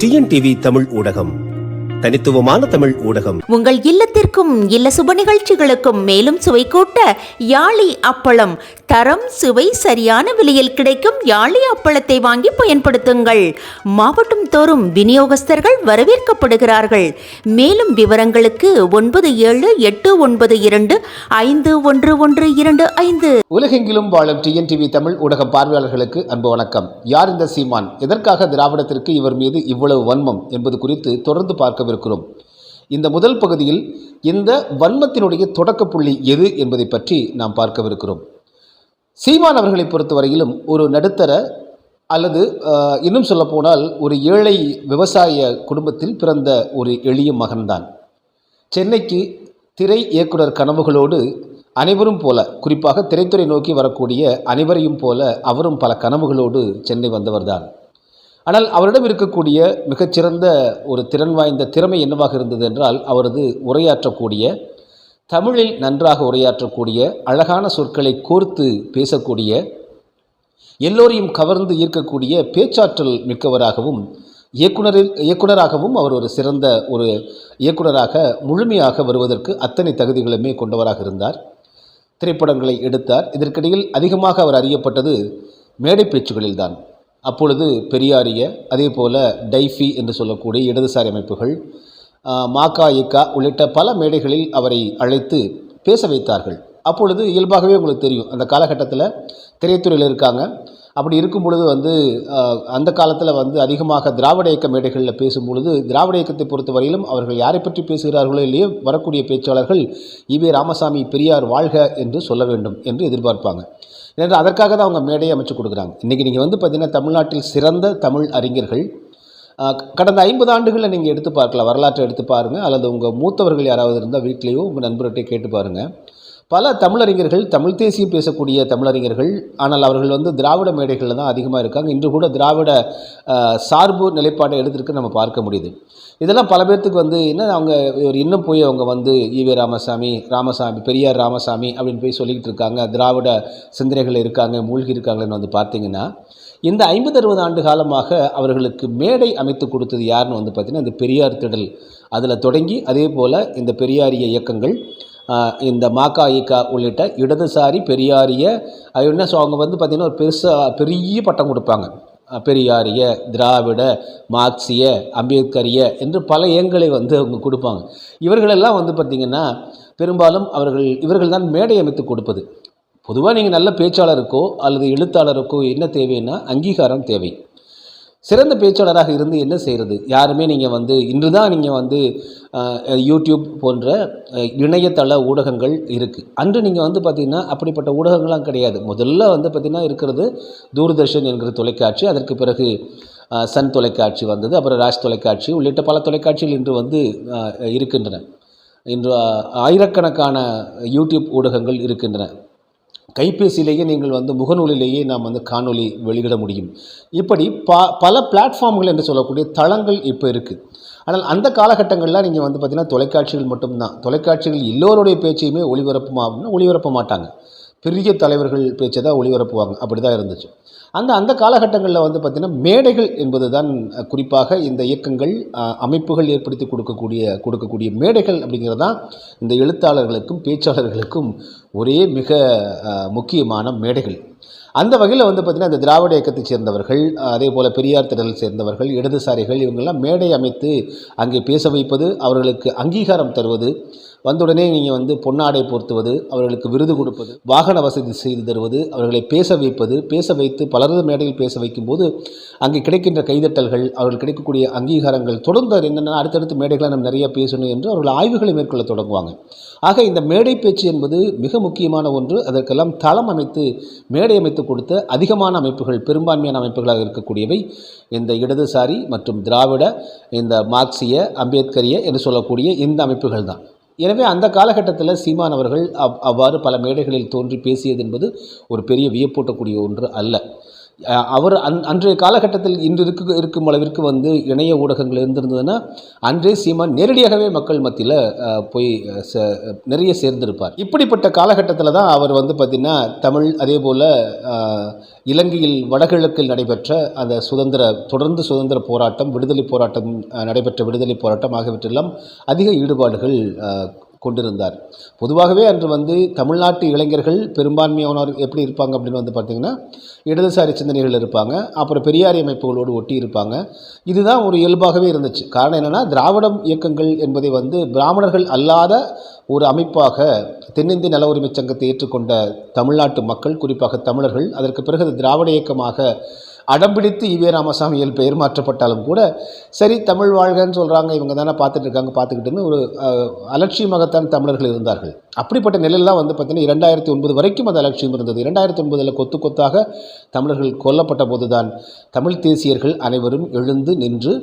TNTV Tamil ஊடகம். தனித்துவமான தமிழ் ஊடகம். உங்கள் இல்லத்திற்கும் இல்ல சுப நிகழ்ச்சிகளுக்கும் மேலும் சுவை கூட்ட யாழி அப்பளம் தரம் சுவை சரியான விலையில் கிடைக்கும் யாழி அப்பளத்தை வாங்கி பயன்படுத்துங்கள். மாவட்டம் தோறும் விநியோகஸ்தர்கள் வரவேற்கப்படுகிறார்கள். மேலும் விவரங்களுக்கு ஒன்பது ஏழு எட்டு ஒன்பது இரண்டு ஐந்து ஒன்று ஒன்று இரண்டு ஐந்து. உலகெங்கிலும் வாழும் டிஎன்டிவி தமிழ் ஊடக பார்வையாளர்களுக்கு அன்பு வணக்கம். யார் இந்த சீமான்? எதற்காக திராவிடத்திற்கு இவர் மீது இவ்வளவு வன்மம் என்பது குறித்து தொடர்ந்து பார்க்கவிருக்கிறோம். இந்த முதல் பகுதியில் இந்த வன்மத்தினுடைய தொடக்க புள்ளி எது என்பதை பற்றி நாம் பார்க்கவிருக்கிறோம். சீமான் அவர்களை பொறுத்தவரையிலும் ஒரு நடுத்தர அல்லது இன்னும் சொல்லப்போனால் ஒரு ஏழை விவசாய குடும்பத்தில் பிறந்த ஒரு எளிய மகன்தான். சென்னைக்கு திரை இயக்குனர் கனவுகளோடு அனைவரும் போல குறிப்பாக திரைத்துறை நோக்கி வரக்கூடிய அனைவரையும் போல அவரும் பல கனவுகளோடு சென்னை வந்தவர்தான். ஆனால் அவரிடம் இருக்கக்கூடிய மிகச்சிறந்த ஒரு திறன் வாய்ந்த திறமை என்னவாக இருந்தது என்றால் அவரது உரையாற்றக்கூடிய தமிழில் நன்றாக உரையாற்றக்கூடிய அழகான சொற்களை கோர்த்து பேசக்கூடிய எல்லோரையும் கவர்ந்து ஈர்க்கக்கூடிய பேச்சாற்றல் மிக்கவராகவும் இயக்குனரில் இயக்குனராகவும் அவர் ஒரு சிறந்த ஒரு இயக்குனராக முழுமையாக வருவதற்கு அத்தனை தகுதிகளுமே கொண்டவராக இருந்தார். திரைப்படங்களை எடுத்தார். இதற்கிடையில் அதிகமாக அவர் அறியப்பட்டது மேடை பேச்சுகளில்தான். அப்பொழுது பெரியாரிய அதே போல டைஃபி என்று சொல்லக்கூடிய இடதுசாரி அமைப்புகள் மாக்கா இக்கா உள்ளிட்ட பல மேடைகளில் அவரை அழைத்து பேச வைத்தார்கள். அப்பொழுது இயல்பாகவே உங்களுக்கு தெரியும் அந்த காலகட்டத்தில் திரைத்துறையில் இருக்காங்க. அப்படி இருக்கும் பொழுது வந்து அந்த காலத்தில் வந்து அதிகமாக திராவிட இயக்க மேடைகளில் பேசும் பொழுது திராவிட இயக்கத்தை பொறுத்தவரையிலும் அவர்கள் யாரை பற்றி பேசுகிறார்களோ இல்லையோ வரக்கூடிய பேச்சாளர்கள் ஈவே ராமசாமி பெரியார் வாழ்க என்று சொல்ல வேண்டும் என்று எதிர்பார்ப்பாங்க. ஏனென்றால் அதற்காக தான் அவங்க மேடையை அமைச்சு கொடுக்குறாங்க. இன்றைக்கி நீங்கள் வந்து பார்த்திங்கன்னா தமிழ்நாட்டில் சிறந்த தமிழ் அறிஞர்கள் கடந்த ஐம்பது ஆண்டுகளில் நீங்கள் எடுத்து பார்க்கலாம் வரலாற்றை எடுத்து பாருங்கள் அல்லது உங்கள் மூத்தவர்கள் யாராவது இருந்தால் வீட்லேயோ உங்கள் நண்பர்கிட்டையும் கேட்டு பாருங்கள் பல தமிழறிஞர்கள் தமிழ் தேசியம் பேசக்கூடிய தமிழறிஞர்கள் ஆனால் அவர்கள் வந்து திராவிட மேடைகளில் தான் அதிகமாக இருக்காங்க. இன்று கூட திராவிட சார்பு நிலைப்பாட்டை எடுத்திருக்கு நம்ம பார்க்க முடியுது. இதெல்லாம் பல பேர்த்துக்கு வந்து என்ன அவங்க இவர் இன்னும் போய் அவங்க வந்து ஈவே ராமசாமி ராமசாமி பெரியார் ராமசாமி அப்படின்னு போய் சொல்லிக்கிட்டு இருக்காங்க. திராவிட சிந்தனைகள் இருக்காங்க மூழ்கி இருக்காங்கன்னு வந்து பார்த்தீங்கன்னா இந்த ஐம்பது அறுபது ஆண்டு காலமாக அவர்களுக்கு மேடை அமைத்து கொடுத்தது யாருன்னு வந்து பார்த்திங்கன்னா இந்த பெரியார் திடல். அதில் தொடங்கி அதே போல் இந்த பெரியாரிய இயக்கங்கள் இந்த மாக்கா இக்கா உள்ளிட்ட இடதுசாரி பெரியாரிய என்ன ஸோ அவங்க வந்து பார்த்திங்கன்னா ஒரு பெருசாக பெரிய பட்டம் கொடுப்பாங்க. பெரியாரிய திராவிட மார்க்சிய அம்பேத்கரிய என்று பல இயங்களை வந்து அவங்க கொடுப்பாங்க. இவர்களெல்லாம் வந்து பார்த்திங்கன்னா பெரும்பாலும் அவர்கள் இவர்கள் தான் மேடை அமைத்து கொடுப்பது. பொதுவாக நீங்கள் நல்ல பேச்சாளருக்கோ அல்லது எழுத்தாளருக்கோ என்ன தேவைன்னா அங்கீகாரம் தேவை. சிறந்த பேச்சாளராக இருந்து என்ன செய்கிறது யாருமே நீங்கள் வந்து இன்று தான் நீங்கள் வந்து யூடியூப் போன்ற இணையதள ஊடகங்கள் இருக்குது அன்று நீங்கள் வந்து பார்த்திங்கன்னா அப்படிப்பட்ட ஊடகங்கள்லாம் கிடையாது. முதல்ல வந்து பார்த்திங்கன்னா இருக்கிறது தூர்தர்ஷன் என்கிற தொலைக்காட்சி அதற்கு பிறகு சன் தொலைக்காட்சி வந்தது அப்புறம் ராஜ் தொலைக்காட்சி உள்ளிட்ட பல தொலைக்காட்சிகள் இன்று வந்து இருக்கின்றன. இன்று ஆயிரக்கணக்கான யூடியூப் ஊடகங்கள் இருக்கின்றன. கைபேசியிலேயே நீங்கள் வந்து முகநூலிலேயே நாம் வந்து காணொளி வெளியிட முடியும். இப்படி ப பல பிளாட்ஃபார்ம்கள் என்று சொல்லக்கூடிய தளங்கள் இப்போ இருக்குது ஆனால் அந்த காலகட்டங்களில் நீங்கள் வந்து பார்த்தீங்கன்னா தொலைக்காட்சிகள் மட்டும்தான். தொலைக்காட்சிகள் எல்லோருடைய பேச்சையுமே ஒளிபரப்புமா அப்படின்னா ஒளிபரப்ப மாட்டாங்க. பெரிய தலைவர்கள் பேச்சை தான் ஒளிபரப்புவாங்க. அப்படி தான் இருந்துச்சு. அந்த அந்த காலகட்டங்களில் வந்து பார்த்திங்கன்னா மேடைகள் என்பது தான் குறிப்பாக இந்த இயக்கங்கள் அமைப்புகள் ஏற்படுத்தி கொடுக்கக்கூடிய கொடுக்கக்கூடிய மேடைகள் அப்படிங்கிறது தான் இந்த எழுத்தாளர்களுக்கும் பேச்சாளர்களுக்கும் ஒரே மிக முக்கியமான மேடைகள். அந்த வகையில் வந்து பார்த்திங்கன்னா இந்த திராவிட இயக்கத்தைச் சேர்ந்தவர்கள் அதே போல் பெரியார் திடல் சேர்ந்தவர்கள் இடதுசாரிகள் இவங்கெல்லாம் மேடை அமைத்து அங்கே பேச வைப்பது அவர்களுக்கு அங்கீகாரம் தருவது வந்தவுடனே நீங்கள் வந்து பொன்னாடை போர்த்துவது அவர்களுக்கு விருது கொடுப்பது வாகன வசதி செய்து தருவது அவர்களை பேச வைப்பது பேச வைத்து பலரது மேடையில் பேச வைக்கும்போது அங்கே கிடைக்கின்ற கைதட்டல்கள் அவர்கள் கிடைக்கக்கூடிய அங்கீகாரங்கள் தொடர்ந்து என்னென்ன என்னென்னா அடுத்தடுத்த மேடைகளை நம்ம நிறைய பேசணும் என்று அவர்கள் ஆய்வுகளை மேற்கொள்ள தொடங்குவாங்க. ஆக இந்த மேடை பேச்சு என்பது மிக முக்கியமான ஒன்று. அதற்கெல்லாம் தளம் அமைத்து மேடை அமைத்து கொடுத்த அதிகமான அமைப்புகள் பெரும்பான்மையான அமைப்புகளாக இருக்கக்கூடியவை இந்த இடதுசாரி மற்றும் திராவிட இந்த மார்க்சிய அம்பேத்கரிய என்று சொல்லக்கூடிய இந்த அமைப்புகள் தான். எனவே அந்த காலகட்டத்தில் சீமான் அவர்கள் அவ் அவ்வாறு பல மேடைகளில் தோன்றி பேசியது என்பது ஒரு பெரிய வியப்பூட்டக்கூடிய ஒன்று அல்ல. அவர் அன் அன்றைய காலகட்டத்தில் இன்று இருக்கு இருக்கும் அளவிற்கு வந்து இணைய ஊடகங்கள் இருந்திருந்ததுன்னா அன்றே சீமான் நேரடியாகவே மக்கள் மத்தியில் போய் நிறைய சேர்ந்திருப்பார். இப்படிப்பட்ட காலகட்டத்தில் தான் அவர் வந்து பார்த்திங்கன்னா தமிழ் அதே போல் இலங்கையில் வடகிழக்கில் நடைபெற்ற அந்த சுதந்திர தொடர்ந்து சுதந்திர போராட்டம் விடுதலை போராட்டம் நடைபெற்ற விடுதலை போராட்டம் ஆகியவற்றெல்லாம் அதிக ஈடுபாடுகள் கொண்டிருந்தார். பொதுவாகவே அன்று வந்து தமிழ்நாட்டு இளைஞர்கள் பெரும்பான்மையானவர் எப்படி இருப்பாங்க அப்படின்னு வந்து பார்த்திங்கன்னா இடதுசாரி சிந்தனைகள் இருப்பாங்க அப்புறம் பெரியாரி அமைப்புகளோடு ஒட்டி இருப்பாங்க. இதுதான் ஒரு இயல்பாகவே இருந்துச்சு. காரணம் என்னென்னா திராவிடம் இயக்கங்கள் என்பதை வந்து பிராமணர்கள் அல்லாத ஒரு அமைப்பாக தென்னிந்திய நல உரிமை சங்கத்தை ஏற்றுக்கொண்ட தமிழ்நாட்டு மக்கள் குறிப்பாக தமிழர்கள் அதற்கு பிறகு அது திராவிட இயக்கமாக அடம்பிடித்து ஈவே ராமசாமியில் பெயர் மாற்றப்பட்டாலும் கூட சரி தமிழ் வாழ்கன்னு சொல்கிறாங்க இவங்க தானே பார்த்துட்டு இருக்காங்க பார்த்துக்கிட்டுன்னு ஒரு அலட்சியமாகத்தான் தமிழர்கள் இருந்தார்கள். அப்படிப்பட்ட நிலையெல்லாம் வந்து பார்த்திங்கன்னா இரண்டாயிரத்தி ஒன்பது வரைக்கும் அது அலட்சியம் இருந்தது. இரண்டாயிரத்தி ஒன்பதில் கொத்து கொத்தாக தமிழர்கள் கொல்லப்பட்ட போதுதான் தமிழ் தேசியர்கள் அனைவரும் எழுந்து நின்று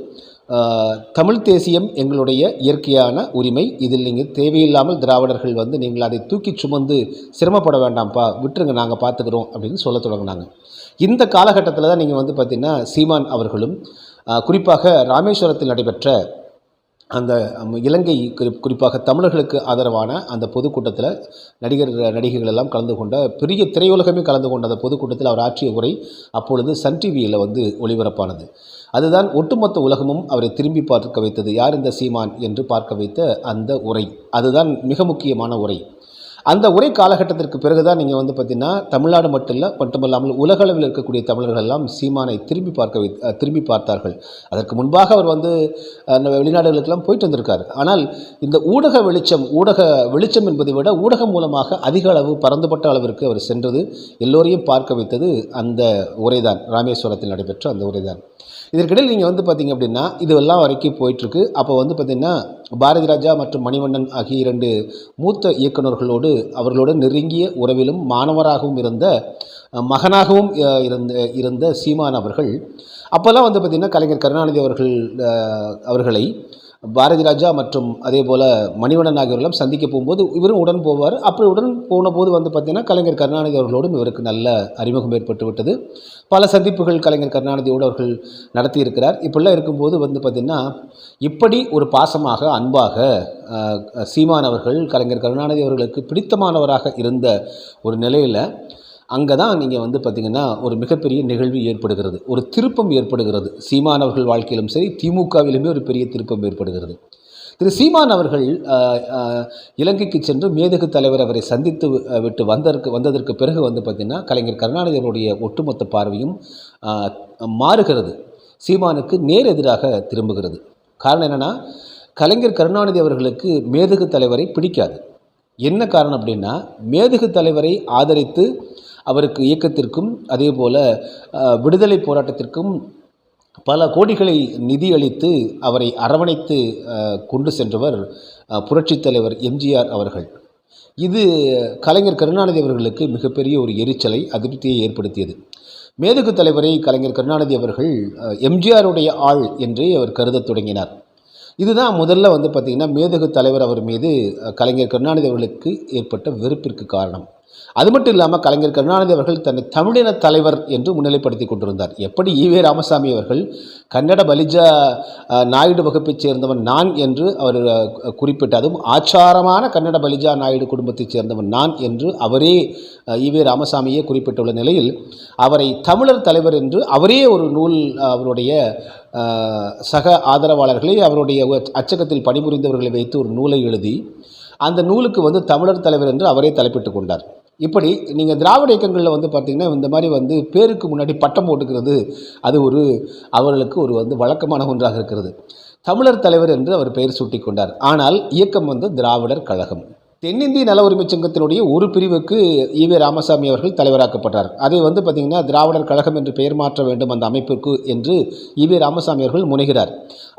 தமிழ் தேசியம் எங்களுடைய இயற்கையான உரிமை. இதில் நீங்கள் தேவையில்லாமல் திராவிடர்கள் வந்து நீங்கள் அதை தூக்கி சுமந்து சிரமப்பட வேண்டாம்ப்பா விட்டுருங்க நாங்கள் பார்த்துக்குறோம் அப்படின்னு சொல்ல தொடங்கினாங்க. இந்த காலகட்டத்தில் தான் நீங்கள் வந்து பார்த்திங்கன்னா சீமான் அவர்களும் குறிப்பாக ராமேஸ்வரத்தில் நடைபெற்ற அந்த இலங்கை குறி குறிப்பாக தமிழர்களுக்கு ஆதரவான அந்த பொதுக்கூட்டத்தில் நடிகர் நடிகைகள் எல்லாம் கலந்து கொண்ட பெரிய திரையுலகமே கலந்து கொண்ட அந்த பொதுக்கூட்டத்தில் அவர் ஆற்றிய உரை அப்பொழுது சன் டிவியில் வந்து ஒளிபரப்பானது. அதுதான் ஒட்டுமொத்த உலகமும் அவரை திரும்பி பார்க்க வைத்தது. யார் இந்த சீமான் என்று பார்க்க வைத்த அந்த உரை. அதுதான் மிக முக்கியமான உரை. அந்த உரை காலகட்டத்திற்கு பிறகு தான் நீங்கள் வந்து பார்த்தீங்கன்னா தமிழ்நாடு மட்டும் இல்லை மட்டுமல்லாமல் உலகளவில் இருக்கக்கூடிய தமிழர்கள் எல்லாம் சீமானை திரும்பி பார்க்க வை திரும்பி பார்த்தார்கள். அதற்கு முன்பாக அவர் வந்து நம்ம வெளிநாடுகளுக்கெல்லாம் போயிட்டு வந்திருக்கார். ஆனால் இந்த ஊடக வெளிச்சம் ஊடக வெளிச்சம் என்பதை விட ஊடகம் மூலமாக அதிக அளவு பரந்துபட்ட அளவிற்கு அவர் சென்றது எல்லோரையும் பார்க்க வைத்தது அந்த உரைதான் ராமேஸ்வரத்தில் நடைபெற்ற அந்த உரைதான். இதற்கிடையில் நீங்கள் வந்து பார்த்தீங்க அப்படின்னா இதுவெல்லாம் வரைக்கும் போயிட்டுருக்கு அப்போ வந்து பார்த்திங்கன்னா பாரதி ராஜா மற்றும் மணிவண்ணன் ஆகிய இரண்டு மூத்த இயக்குநர்களோடு அவர்களோடு நெருங்கிய உறவிலும் மாணவராகவும் இருந்த மகனாகவும் இருந்த இருந்த சீமான் அவர்கள். அப்போல்லாம் வந்து பார்த்திங்கன்னா கலைஞர் கருணாநிதி அவர்கள் அவர்களை பாரதி ராஜா மற்றும் அதே போல் மணிவண்ணன் ஆகியோரெல்லாம் சந்திக்க போகும்போது இவரும் உடன் போவார். அப்படி உடன் போன போது வந்து பார்த்திங்கன்னா கலைஞர் கருணாநிதி அவர்களோடும் இவருக்கு நல்ல அறிமுகம் ஏற்பட்டு விட்டது. பல சந்திப்புகள் கலைஞர் கருணாநிதியோடு அவர்கள் நடத்தியிருக்கிறார். இப்படிலாம் இருக்கும்போது வந்து பார்த்திங்கன்னா இப்படி ஒரு பாசமாக அன்பாக சீமானவர்கள் சீமான் அவர்கள் கலைஞர் கருணாநிதி அவர்களுக்கு பிடித்தமானவராக இருந்த ஒரு நிலையில் அங்கே தான் நீங்கள் வந்து பார்த்திங்கன்னா ஒரு மிகப்பெரிய நிகழ்வு ஏற்படுகிறது. ஒரு திருப்பம் ஏற்படுகிறது. சீமான் அவர்கள் வாழ்க்கையிலும் சரி திமுகவிலுமே ஒரு பெரிய திருப்பம் ஏற்படுகிறது. திரு சீமான் அவர்கள் இலங்கைக்கு சென்று மேதகு தலைவர் அவரை சந்தித்து விட்டு வந்ததற்கு வந்ததற்கு பிறகு வந்து பார்த்திங்கன்னா கலைஞர் கருணாநிதியனுடைய ஒட்டுமொத்த பார்வையும் மாறுகிறது. சீமானுக்கு நேர் எதிராக திரும்புகிறது. காரணம் என்னென்னா கலைஞர் கருணாநிதி அவர்களுக்கு மேதகு தலைவரை பிடிக்காது. என்ன காரணம் அப்படின்னா மேதகு தலைவரை ஆதரித்து அவருக்கு இயக்கத்திற்கும் அதே போல் விடுதலை போராட்டத்திற்கும் பல கோடிகளை நிதியளித்து அவரை அரவணைத்து கொண்டு சென்றவர் புரட்சித் தலைவர் எம்ஜிஆர் அவர்கள். இது கலைஞர் கருணாநிதி அவர்களுக்கு மிகப்பெரிய ஒரு எரிச்சலை அதிருப்தியை ஏற்படுத்தியது. மேதகு தலைவரை கலைஞர் கருணாநிதி அவர்கள் எம்ஜிஆருடைய ஆள் என்றே அவர் கருதத் தொடங்கினார். இதுதான் முதல்ல வந்து பார்த்திங்கன்னா மேதகு தலைவர் அவர் மீது கலைஞர் கருணாநிதி அவர்களுக்கு ஏற்பட்ட வெறுப்பிற்கு காரணம். அது மட்டும் இல்லாமல் கலைஞர் கருணாநிதி அவர்கள் தன்னை தமிழின தலைவர் என்று முன்னிலைப்படுத்தி கொண்டிருந்தார். எப்படி ஈவே ராமசாமி அவர்கள் கன்னட பலிஜா நாயுடு வகுப்பைச் சேர்ந்தவன் நான் என்று அவர் அஹ், குறிப்பிட்ட அதுவும் ஆச்சாரமான கன்னட பலிஜா நாயுடு குடும்பத்தைச் சேர்ந்தவன் நான் என்று அவரே ஈவே ராமசாமியே குறிப்பிட்டுள்ள நிலையில் அவரை தமிழர் தலைவர் என்று அவரே ஒரு நூல் அவருடைய சக ஆதரவாளர்களை அவருடைய அச்சகத்தில் பணிபுரிந்தவர்களை வைத்து ஒரு நூலை எழுதி அந்த நூலுக்கு வந்து தமிழர் தலைவர் என்று அவரே தலைப்பிட்டு கொண்டார். இப்படி நீங்கள் திராவிட இயக்கங்களில் வந்து பார்த்திங்கன்னா இந்த மாதிரி வந்து பேருக்கு முன்னாடி பட்டம் போட்டுக்கிறது அது ஒரு அவர்களுக்கு ஒரு வந்து வழக்கமான ஒன்றாக இருக்கிறது. தமிழர் தலைவர் என்று அவர் பெயர் சூட்டி கொண்டார் ஆனால் இயக்கம் வந்து திராவிடர் கழகம். தென்னிந்திய நல உரிமைச் சங்கத்தினுடைய ஒரு பிரிவுக்கு ஈவே ராமசாமி அவர்கள் தலைவராக்கப்பட்டார். அதை வந்து பார்த்திங்கன்னா திராவிடர் கழகம் என்று பெயர் மாற்ற வேண்டும் அந்த அமைப்பிற்கு என்று ஈவே ராமசாமி அவர்கள் முனைகிறார்.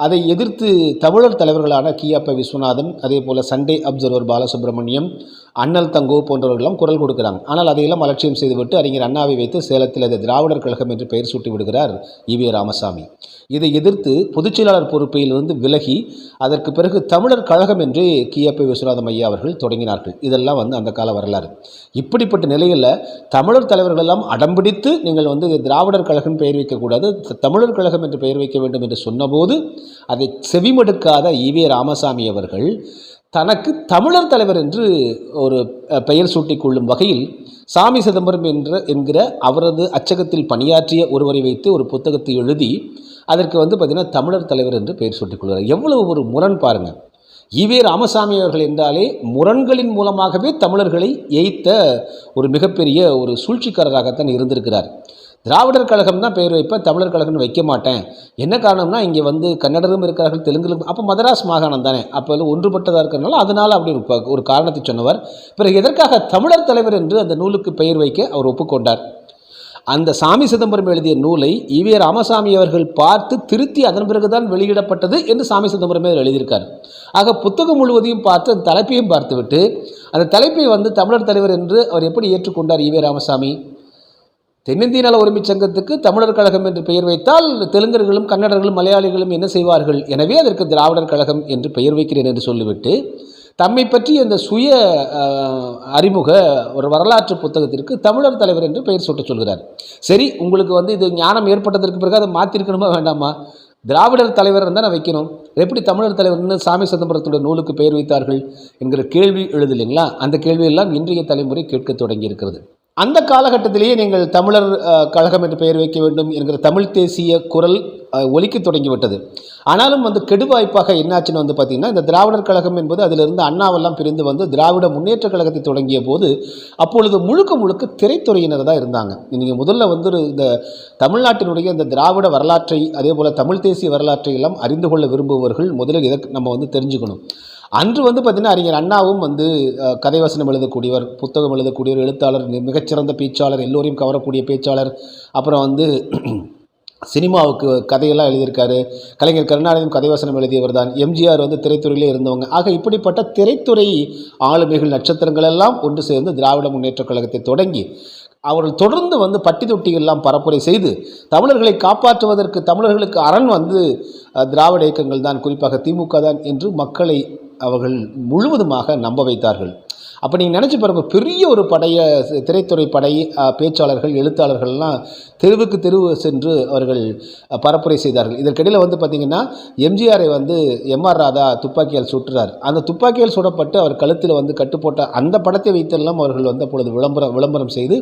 அதை எதிர்த்து தமிழர் தலைவர்களான கியாப்ப விஸ்வநாதன் அதே போல் சண்டே அப்சர்வர் பாலசுப்ரமணியம் அண்ணல் தங்கோ போன்றவர்களெல்லாம் குரல் கொடுக்குறாங்க. ஆனால் அதையெல்லாம் அலட்சியம் செய்துவிட்டு அறிஞர் அண்ணாவை வைத்து சேலத்தில் அது திராவிடர் கழகம் என்று பெயர் சூட்டி விடுகிறார் ஈவே ராமசாமி. இதை எதிர்த்து பொதுச்செயலாளர் பொறுப்பையிலிருந்து விலகி அதற்கு பிறகு தமிழர் கழகம் என்று கியப்பை விஸ்வநாதம் ஐயா அவர்கள் தொடங்கினார்கள். இதெல்லாம் வந்து அந்த கால வரலாறு. இப்படிப்பட்ட நிலையில் தமிழர் தலைவர்கள் எல்லாம் அடம்பிடித்து நீங்கள் வந்து திராவிடர் கழகம் பெயர் வைக்கக்கூடாது தமிழர் கழகம் என்று பெயர் வைக்க வேண்டும் என்று சொன்னபோது அதை செவிமடுக்காத ஈவே ராமசாமி அவர்கள் தனக்கு தமிழர் தலைவர் என்று ஒரு பெயர் சூட்டிக் கொள்ளும் வகையில் சாமி சிதம்பரம் என்ற என்கிற அவரது அச்சகத்தில் பணியாற்றிய ஒருவரை வைத்து ஒரு புத்தகத்தை எழுதி அதற்கு வந்து பார்த்திங்கன்னா தமிழர் தலைவர் என்று பெயர் சூட்டிக்கொள்கிறார். எவ்வளவு ஒரு முரண் பாருங்கள் ஈவே ராமசாமி அவர்கள் என்றாலே முரண்களின் மூலமாகவே தமிழர்களை எய்த்த ஒரு மிகப்பெரிய ஒரு சூழ்ச்சிக்காரராகத்தான் இருந்திருக்கிறார். திராவிடர் கழகம் தான் பெயர் வைப்பேன் தமிழர் கழகம்னு வைக்க மாட்டேன். என்ன காரணம்னா இங்கே வந்து கன்னடரும் இருக்கிறார்கள் தெலுங்கிலும் அப்போ மதராஸ் மாகாணம் தானே. அப்போ வந்து ஒன்றுபட்டதாக இருக்கிறனால அதனால் அப்படி ஒரு ஒரு காரணத்தை சொன்னவர். பிறகு எதற்காக தமிழர் தலைவர் என்று அந்த நூலுக்கு பெயர் வைக்க அவர் ஒப்புக்கொண்டார்? அந்த சாமி சிதம்பரம் எழுதிய நூலை ஈவே ராமசாமி அவர்கள் பார்த்து திருத்தி அதன் பிறகுதான் வெளியிடப்பட்டது என்று சாமி சிதம்பரமே எழுதியிருக்கார். ஆக புத்தகம் முழுவதையும் பார்த்து அந்த தலைப்பையும் பார்த்துவிட்டு அந்த தலைப்பை வந்து தமிழர் தலைவர் என்று அவர் எப்படி ஏற்றுக்கொண்டார் ஈவே ராமசாமி? தென்னிந்திய நல உரிமைச் சங்கத்துக்கு தமிழர் கழகம் என்று பெயர் வைத்தால் தெலுங்கர்களும் கன்னடர்களும் மலையாளிகளும் என்ன செய்வார்கள்? எனவே அதற்கு திராவிடர் கழகம் என்று பெயர் வைக்கிறேன் என்று சொல்லிவிட்டு தம்மை பற்றி அந்த சுய அறிமுக ஒரு வரலாற்று புத்தகத்திற்கு தமிழர் தலைவர் என்று பெயர் சூட்டச் சொல்கிறார். சரி உங்களுக்கு வந்து இது ஞானம் ஏற்பட்டதற்கு பிறகு அதை மாற்றிருக்கணுமா வேண்டாமா? திராவிடர் தலைவர் நான் வைக்கணும். எப்படி தமிழர் தலைவர்னு சாமி சிதம்பரத்துடைய நூலுக்கு பெயர் வைத்தார்கள் என்கிற கேள்வி எழுது இல்லைங்களா அந்த கேள்வியெல்லாம் இன்றைய தலைமுறை கேட்க தொடங்கி இருக்கிறது. அந்த காலகட்டத்திலேயே நீங்கள் தமிழர் கழகம் என்று பெயர் வைக்க வேண்டும் என்கிற தமிழ் தேசிய குரல் ஒலிக்க ஒலிக்கத் தொடங்கிவிட்டது. ஆனாலும் வந்து கெடுவாய்ப்பாக என்னாச்சுன்னு வந்து பார்த்திங்கன்னா இந்த திராவிடர் கழகம் என்பது அதிலிருந்து அண்ணாவெல்லாம் பிரிந்து வந்து திராவிட முன்னேற்ற கழகத்தை தொடங்கிய போது அப்பொழுது முழுக்க முழுக்க திரைத்துறையினர் தான் இருந்தாங்க. நீங்கள் முதல்ல வந்து ஒரு இந்த தமிழ்நாட்டினுடைய இந்த திராவிட வரலாற்றை அதே போல் தமிழ் தேசிய வரலாற்றை எல்லாம் அறிந்து கொள்ள விரும்புபவர்கள் முதலில் இதை நம்ம வந்து தெரிஞ்சுக்கணும். அன்று வந்து பார்த்திங்கன்னா அறிஞர் அண்ணாவும் வந்து கதை வசனம் எழுதக்கூடியவர் புத்தகம் எழுதக்கூடியவர் எழுத்தாளர் மிகச்சிறந்த பேச்சாளர் எல்லோரையும் கவரக்கூடிய பேச்சாளர். அப்புறம் வந்து சினிமாவுக்கு கதையெல்லாம் எழுதியிருக்காரு. கலைஞர் கருணாநிதியும் கதை வசனம் எழுதியவர் தான். எம்ஜிஆர் வந்து திரைத்துறையிலே இருந்தவங்க. ஆக இப்படிப்பட்ட திரைத்துறை ஆளுமைகள் நட்சத்திரங்கள் எல்லாம் ஒன்று சேர்ந்து திராவிட முன்னேற்றக் கழகத்தை தொடங்கி அவர்கள் தொடர்ந்து வந்து பட்டி தொட்டிகள்லாம் பரப்புரை செய்து தமிழர்களை காப்பாற்றுவதற்கு தமிழர்களுக்கு அரண் வந்து திராவிட இயக்கங்கள் தான். குறிப்பாக திமுக தான் என்று மக்களை அவர்கள் முழுவதுமாக நம்ப வைத்தார்கள். அப்போ நீங்கள் நினச்சி பாருங்கள் பெரிய ஒரு படைய திரைத்துறை படை பேச்சாளர்கள் எழுத்தாளர்கள்லாம் தெருவுக்கு தெருவு சென்று அவர்கள் பரப்புரை செய்தார்கள். இதற்கிடையில் வந்து பார்த்திங்கன்னா எம்ஜிஆரை வந்து எம்ஆர் ராதா துப்பாக்கியால் சுட்டுறார். அந்த துப்பாக்கியால் சுடப்பட்டு அவர் கழுத்தில் வந்து கட்டுப்போட்ட அந்த படத்தை வைத்தெல்லாம் அவர்கள் வந்து அப்பொழுது விளம்பரம் விளம்பரம் செய்து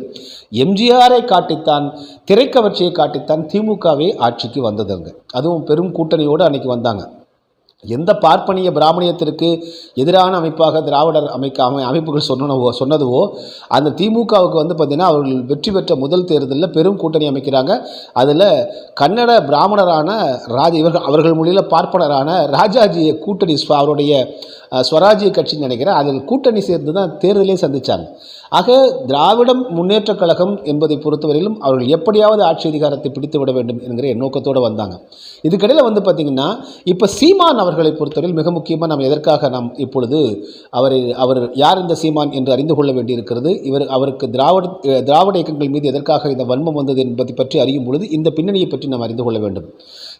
எம்ஜிஆரை காட்டித்தான் திரைக்கவர்ச்சியை காட்டித்தான் திமுகவே ஆட்சிக்கு வந்ததுங்க அதுவும் பெரும் கூட்டணியோடு அன்றைக்கி வந்தாங்க. எந்த பார்ப்பனிய பிராமணியத்திற்கு எதிரான அமைப்பாக திராவிடர் அமைக்க அமை அமைப்புகள் சொன்னனவோ சொன்னதுவோ அந்த திமுகவுக்கு வந்து பார்த்திங்கன்னா அவர்கள் வெற்றி பெற்ற முதல் தேர்தலில் பெரும் கூட்டணி அமைக்கிறாங்க. அதில் கன்னட பிராமணரான ராஜ இவர்கள் அவர்கள் மொழியில் பார்ப்பனரான ராஜாஜியை கூட்டணி அவருடைய ஸ்வராஜ்ய கட்சின்னு நினைக்கிறேன். அதில் கூட்டணி சேர்ந்து தான் தேர்தலே சந்தித்தாங்க ஆக திராவிடம் முன்னேற்றக் கழகம் என்பதை பொறுத்தவரையிலும் அவர்கள் எப்படியாவது ஆட்சி அதிகாரத்தை பிடித்து விட வேண்டும் என்கிற நோக்கத்தோடு வந்தாங்க. இதுக்கிடையில் வந்து பார்த்திங்கன்னா இப்போ சீமான் அவர்களை பொறுத்தவரையில் மிக முக்கியமாக நாம் எதற்காக நாம் இப்பொழுது அவரை அவர் யார் இந்த சீமான் என்று அறிந்து கொள்ள வேண்டியிருக்கிறது? இவர் அவருக்கு திராவிட திராவிட இயக்கங்கள் மீது எதற்காக இந்த வன்மம் வந்தது என்பதை பற்றி அறியும் பொழுது இந்த பின்னணியை பற்றி நாம் அறிந்து கொள்ள வேண்டும்.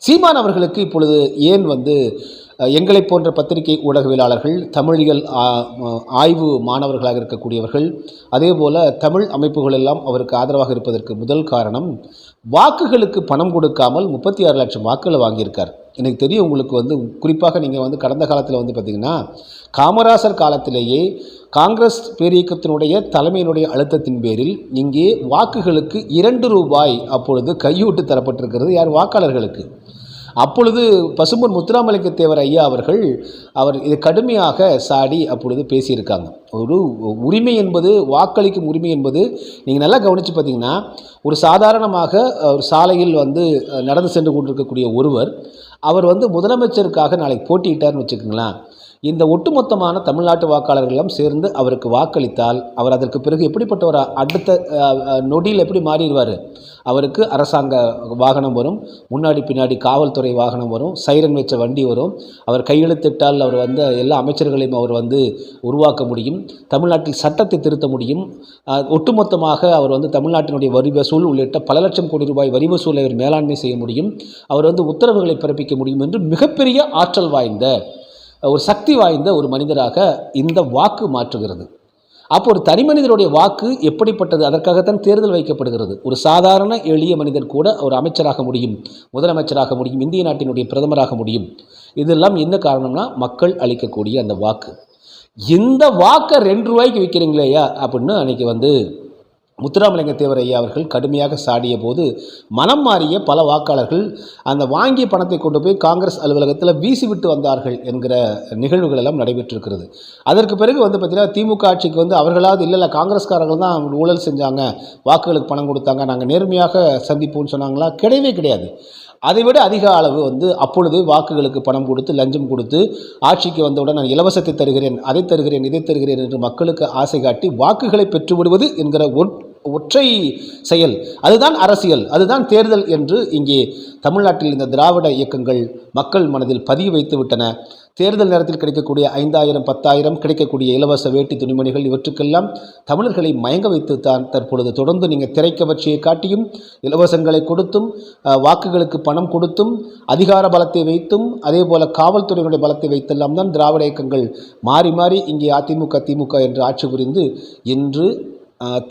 சீமான் அவர்களுக்கு இப்பொழுது ஏன் வந்து எங்களை எங்களைப் போன்ற பத்திரிகை ஊடகவியலாளர்கள் தமிழியல் ஆய்வு மாணவர்களாக இருக்கக்கூடியவர்கள் அதே போல் தமிழ் அமைப்புகள் எல்லாம் அவருக்கு ஆதரவாக இருப்பதற்கு முதல் காரணம் வாக்குகளுக்கு பணம் கொடுக்காமல் முப்பத்தி ஆறு லட்சம் வாக்குகளை வாங்கியிருக்கார். எனக்கு தெரியும் உங்களுக்கு வந்து குறிப்பாக நீங்கள் வந்து கடந்த காலத்தில் வந்து பார்த்திங்கன்னா காமராசர் காலத்திலேயே காங்கிரஸ் பேரியக்கத்தினுடைய தலைமையினுடைய அழுத்தத்தின் பேரில் இங்கே வாக்குகளுக்கு இரண்டு ரூபாய் அப்பொழுது கையூட்டு தரப்பட்டிருக்கிறது யார்? வாக்காளர்களுக்கு. அப்பொழுது பசும்பொன் முத்துராமலிங்க தேவர் ஐயா அவர்கள் அவர் இது கடுமையாக சாடி அப்பொழுது பேசியிருக்காங்க. ஒரு உரிமை என்பது வாக்களிக்கும் உரிமை என்பது நீங்கள் நல்லா கவனித்து பார்த்தீங்கன்னா ஒரு சாதாரணமாக ஒரு சாலையில் வந்து நடந்து சென்று கொண்டிருக்கக்கூடிய ஒருவர் அவர் வந்து முதலமைச்சருக்காக நாளைக்கு போட்டியிட்டார்னு வச்சுக்கோங்களேன். இந்த ஒட்டுமொத்தமான தமிழ்நாட்டு வாக்காளர்களும் சேர்ந்து அவருக்கு வாக்களித்தால் அவர் அதற்கு பிறகு எப்படிப்பட்ட ஒரு அடுத்த நொடியில் எப்படி மாறிடுவார்? அவருக்கு அரசாங்க வாகனம் வரும் முன்னாடி பின்னாடி காவல்துறை வாகனம் வரும் சைரன் வச்ச வண்டி வரும். அவர் கையெழுத்திட்டால் அவர் வந்து எல்லா அமைச்சர்களையும் அவர் வந்து உருவாக்க முடியும். தமிழ்நாட்டில் சட்டத்தை திருத்த முடியும். ஒட்டுமொத்தமாக அவர் வந்து தமிழ்நாட்டினுடைய வரி வசூல் உள்ளிட்ட பல லட்சம் கோடி ரூபாய் வரி வசூலை அவர் மேலாண்மை செய்ய முடியும். அவர் வந்து உத்தரவுகளை பிறப்பிக்க முடியும் என்று மிகப்பெரிய ஆற்றல் வாய்ந்த ஒரு சக்தி வாய்ந்த ஒரு மனிதராக இந்த வாக்கு மாற்றுகிறது. அப்போ ஒரு தனி மனிதருடைய வாக்கு எப்படிப்பட்டது? அதற்காகத்தான் தேர்தல் வைக்கப்படுகிறது. ஒரு சாதாரண எளிய மனிதர் கூட ஒரு அமைச்சராக முடியும் முதலமைச்சராக முடியும் இந்திய நாட்டினுடைய பிரதமராக முடியும். இதெல்லாம் என்ன காரணம்னா மக்கள் அளிக்கக்கூடிய அந்த வாக்கு. இந்த வாக்கை ரெண்டு ரூபாய்க்கு விற்கிறீங்களேயா அப்படின்னு அன்றைக்கி வந்து முத்துராமலிங்க தேவர் ஐயா அவர்கள் கடுமையாக சாடிய போது மனம் மாறிய பல வாக்காளர்கள் அந்த வாங்கிய பணத்தை கொண்டு போய் காங்கிரஸ் அலுவலகத்தில் வீசிவிட்டு வந்தார்கள் என்கிற நிகழ்வுகள் எல்லாம் நடைபெற்றிருக்கிறது. அதற்கு பிறகு வந்து பார்த்திங்கன்னா திமுக ஆட்சிக்கு வந்து அவர்களாவது இல்லை இல்லை காங்கிரஸ்காரர்கள் தான் ஊழல் செஞ்சாங்க வாக்குகளுக்கு பணம் கொடுத்தாங்க நாங்கள் நேர்மையாக சந்திப்போம்னு சொன்னாங்களா? கிடையவே கிடையாது. அதைவிட அதிக அளவு வந்து அப்பொழுது வாக்குகளுக்கு பணம் கொடுத்து லஞ்சம் கொடுத்து ஆட்சிக்கு வந்தவுடன் நான் இலவசத்தை தருகிறேன் அதை தருகிறேன் இதை தருகிறேன் என்று மக்களுக்கு ஆசை காட்டி வாக்குகளை பெற்றுவிடுவது என்கிற ஒரு ஒற்றை செயல். அதுதான் அரசியல் அதுதான் தேர்தல் என்று இங்கே தமிழ்நாட்டில் இந்த திராவிட இயக்கங்கள் மக்கள் மனதில் பதிய வைத்து விட்டன தேர்தல் நேரத்தில் கிடைக்கக்கூடிய ஐந்தாயிரம் பத்தாயிரம் கிடைக்கக்கூடிய இலவச வேட்டி துணிமணிகள் இவற்றுக்கெல்லாம் தமிழர்களை மயங்க வைத்து தான் தற்பொழுது தொடர்ந்து நீங்கள் திரைக்கவர்ச்சியை காட்டியும் இலவசங்களை கொடுத்தும் வாக்குகளுக்கு பணம் கொடுத்தும் அதிகார பலத்தை வைத்தும் அதே போல காவல்துறையினுடைய பலத்தை வைத்தெல்லாம் தான் திராவிட இயக்கங்கள் மாறி மாறி இங்கே அதிமுக திமுக என்று ஆட்சி புரிந்து இன்று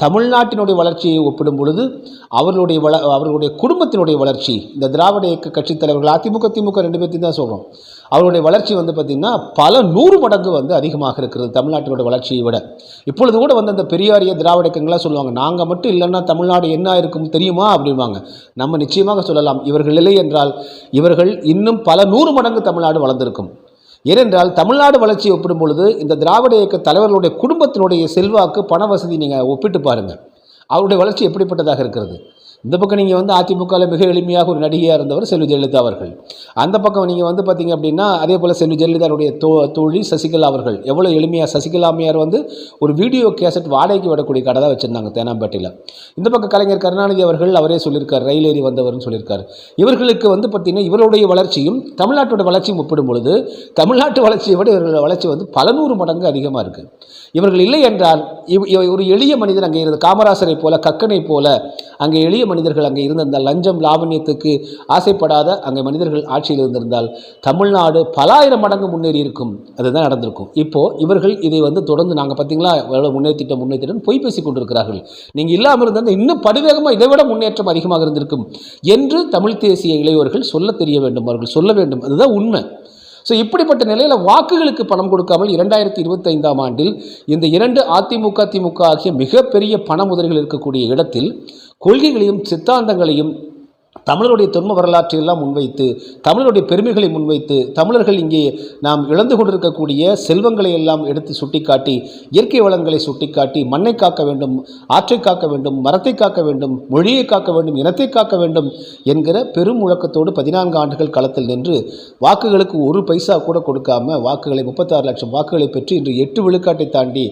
தமிழ்நாட்டினுடைய வளர்ச்சியை ஒப்பிடும் பொழுது அவர்களுடைய வள அவர்களுடைய குடும்பத்தினுடைய வளர்ச்சி இந்த திராவிட இயக்க கட்சித் தலைவர்கள் அதிமுக திமுக ரெண்டு பேர்த்தையும் தான் சொல்கிறோம் அவருடைய வளர்ச்சி வந்து பார்த்திங்கன்னா பல நூறு மடங்கு வந்து அதிகமாக இருக்கிறது தமிழ்நாட்டினுடைய வளர்ச்சியை விட. இப்பொழுது கூட வந்து அந்த பெரியாரிய திராவிட இயக்கங்களாக சொல்லுவாங்க நாங்கள் மட்டும் இல்லைன்னா தமிழ்நாடு என்ன இருக்கும் தெரியுமா? அப்படிம்பாங்க. நம்ம நிச்சயமாக சொல்லலாம் இவர்கள் இல்லை என்றால் இவர்கள் இன்னும் பல நூறு மடங்கு தமிழ்நாடு வளர்ந்திருக்கும். ஏனென்றால் தமிழ்நாடு வளர்ச்சி ஒப்பிடும் பொழுது இந்த திராவிட இயக்க தலைவர்களுடைய குடும்பத்தினுடைய செல்வாக்கு பண வசதி நீங்கள் ஒப்பிட்டு பாருங்கள் அவருடைய வளர்ச்சி எப்படிப்பட்டதாக இருக்கிறது? இந்த பக்கம் நீங்கள் வந்து அதிமுகவில் மிக எளிமையாக ஒரு நடிகையாக இருந்தவர் செல்வி ஜெயலலிதா அவர்கள். அந்த பக்கம் நீங்கள் வந்து பார்த்தீங்க அப்படின்னா அதே போல் செல்வி ஜெயலலிதாவுடைய தோ தோழி சசிகலா அவர்கள். எவ்வளோ எளிமையாக சசிகலா அம்மையார் வந்து ஒரு வீடியோ கேசட் வாடகைக்கு விடக்கூடிய கடை தான் வச்சுருந்தாங்க தேனாம்பேட்டையில். இந்த பக்கம் கலைஞர் கருணாநிதி அவர்கள் அவரே சொல்லியிருக்கார் ரயில் ஏறி வந்தவர்னு சொல்லியிருக்கார். இவர்களுக்கு வந்து பார்த்திங்கன்னா இவருடைய வளர்ச்சியும் தமிழ்நாட்டோட வளர்ச்சியும் ஒப்பிடும் பொழுது தமிழ்நாட்டு வளர்ச்சியை விட இவர்களோட வளர்ச்சி வந்து பல நூறு மடங்கு அதிகமாக இருக்குது இவர்கள் இல்லை என்றால் இவ் ஒரு எளிய மனிதர் அங்கே இருந்த காமராசரை போல கக்கனை போல அங்கே எளிய மனிதர்கள் அங்கே இருந்திருந்தால் லஞ்சம் லாவண்யத்துக்கு ஆசைப்படாத அங்கே மனிதர்கள் ஆட்சியில் இருந்திருந்தால் தமிழ்நாடு பலாயிரம் மடங்கு முன்னேறி இருக்கும். அதுதான் நடந்திருக்கும். இப்போது இவர்கள் இதை வந்து தொடர்ந்து நாங்கள் பார்த்தீங்களா எவ்வளோ முன்னேற்றிட்ட முன்னேற்றிட்டோம் பொய் பேசி கொண்டிருக்கிறார்கள். நீங்கள் இல்லாமல் இருந்தால் இன்னும் படுவேகமாக இதை விட முன்னேற்றம் அதிகமாக இருந்திருக்கும் என்று தமிழ் தேசிய இளையோர்கள் சொல்ல தெரிய வேண்டும் அவர்கள் சொல்ல வேண்டும். அதுதான் உண்மை. ஸோ இப்படிப்பட்ட நிலையில் வாக்குகளுக்கு பணம் கொடுக்காமல் இரண்டாயிரத்தி இருபத்தைந்தாம் ஆண்டில் இந்த இரண்டு அதிமுக திமுக ஆகிய மிகப்பெரிய பண முதல்கள் இருக்கக்கூடிய இடத்தில் கொள்கைகளையும் சித்தாந்தங்களையும் தமிழருடைய தொன்ம வரலாற்றை எல்லாம் முன்வைத்து தமிழருடைய பெருமைகளை முன்வைத்து தமிழர்கள் இங்கே நாம் இழந்து கொண்டிருக்கக்கூடிய செல்வங்களை எல்லாம் எடுத்து சுட்டிக்காட்டி இயற்கை வளங்களை சுட்டிக்காட்டி மண்ணை காக்க வேண்டும் ஆற்றை காக்க வேண்டும் மரத்தை காக்க வேண்டும் மொழியை காக்க வேண்டும் இனத்தை காக்க வேண்டும் என்கிற பெரும் முழக்கத்தோடு பதினான்கு ஆண்டுகள் களத்தில் நின்று வாக்குகளுக்கு ஒரு பைசா கூட கொடுக்காம வாக்குகளை முப்பத்தாறு லட்சம் வாக்குகளை பெற்று இன்று எட்டு விழுக்காட்டை தாண்டி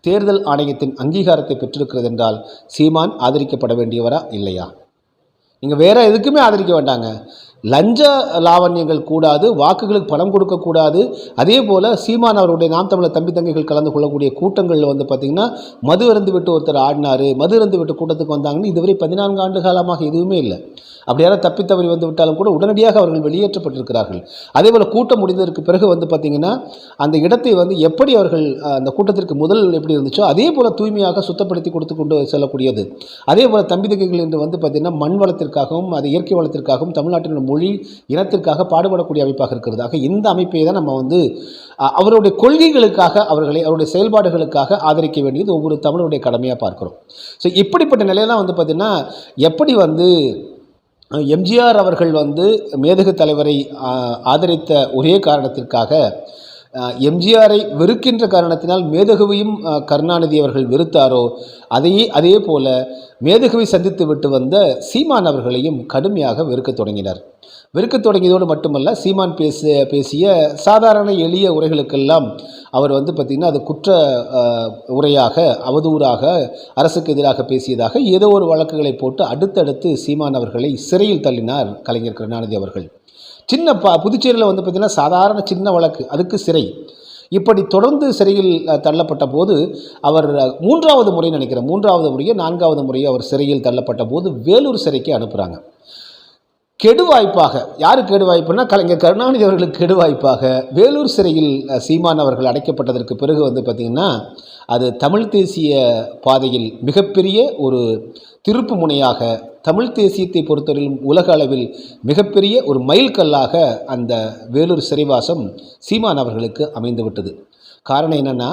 தேர்தல் ஆணையத்தின் அங்கீகாரத்தை பெற்றிருக்கிறது என்றால் சீமான் ஆதரிக்கப்பட வேண்டியவரா இல்லையா? நீங்கள் வேறு எதுக்குமே ஆதரிக்க வேண்டாங்க. லஞ்ச லாவண்யங்கள் கூடாது வாக்குகளுக்கு பணம் கொடுக்கக்கூடாது அதே போல் சீமான் அவருடைய நாம் தமிழர் தம்பி தங்கைகள் கலந்து கொள்ளக்கூடிய கூட்டங்களில் வந்து பார்த்திங்கன்னா மது இருந்து விட்டு ஒருத்தர் ஆடினார் மது இருந்து விட்டு கூட்டத்துக்கு வந்தாங்கன்னு இதுவரை பதினான்கு ஆண்டு காலமாக எதுவுமே இல்லை. அப்படி யாராவது தப்பி தவறி வந்து விட்டாலும் கூட உடனடியாக அவர்கள் வெளியேற்றப்பட்டிருக்கிறார்கள். அதே போல் கூட்டம் முடிந்ததற்கு பிறகு வந்து பார்த்திங்கன்னா அந்த இடத்தை வந்து எப்படி அவர்கள் அந்த கூட்டத்திற்கு முதல் எப்படி இருந்துச்சோ அதே போல் தூய்மையாக சுத்தப்படுத்தி கொடுத்து கொண்டு செல்லக்கூடியது. அதே போல் தம்பி தங்கைகள் என்று வந்து பார்த்திங்கன்னா மண் வளத்திற்காகவும் அது இயற்கை வளத்திற்காகவும் தமிழ்நாட்டின் மொழி இனத்திற்காக பாடுபடக்கூடிய அமைப்பாக இருக்கிறது. ஆக இந்த அமைப்பை தான் நம்ம வந்து அவருடைய கொள்கைகளுக்காக அவர்களை அவருடைய செயல்பாடுகளுக்காக ஆதரிக்க வேண்டியது ஒவ்வொரு தமிழருடைய கடமையாக பார்க்கிறோம். ஸோ இப்படிப்பட்ட நிலையெல்லாம் வந்து பார்த்திங்கன்னா எப்படி வந்து எம்ஜிஆர் அவர்கள் வந்து மேதகு தலைவரை ஆதரித்த ஒரே காரணத்திற்காக எம்ஜிஆரை வெறுக்கின்ற காரணத்தினால் மேதகுவையும் கருணாநிதி அவர்கள் வெறுத்தாரோ அதையே அதே போல மேதகுவை சந்தித்து விட்டு வந்த சீமான் அவர்களையும் கடுமையாக வெறுக்கத் தொடங்கினார். வெறுக்கத் தொடங்கியதோடு மட்டுமல்ல சீமான் பேச பேசிய சாதாரண எளிய உரைகளுக்கெல்லாம் அவர் வந்து பார்த்திங்கன்னா அது குற்ற உரையாக அவதூறாக அரசுக்கு எதிராக பேசியதாக ஏதோ ஒரு வழக்குகளை போட்டு அடுத்தடுத்து சீமான் அவர்களை சிறையில் தள்ளினார் கலைஞர் கருணாநிதி அவர்கள். சின்ன ப புதுச்சேரியில் வந்து பார்த்திங்கன்னா சாதாரண சின்ன வழக்கு அதுக்கு சிறை. இப்படி தொடர்ந்து சிறையில் தள்ளப்பட்ட போது அவர் மூன்றாவது முறை நினைக்கிறேன். மூன்றாவது முறையோ நான்காவது முறையோ அவர் சிறையில் தள்ளப்பட்ட போது வேலூர் சிறைக்கு அனுப்புகிறாங்க கெடுவாய்ப்பாக. யார் கெடுவாய்ப்புனா கலைஞர் கருணாநிதி அவர்களுக்கு கெடுவாய்ப்பாக வேலூர் சிறையில் சீமான் அவர்கள் அடைக்கப்பட்டதற்கு பிறகு வந்து பார்த்திங்கன்னா அது தமிழ் தேசிய பாதையில் மிகப்பெரிய ஒரு திருப்பு முனையாக தமிழ் தேசியத்தை பொறுத்தவரையிலும் உலக அளவில் மிகப்பெரிய ஒரு மைல்கல்லாக அந்த வேலூர் சிறைவாசம் சீமான் அவர்களுக்கு அமைந்துவிட்டது. காரணம் என்னென்னா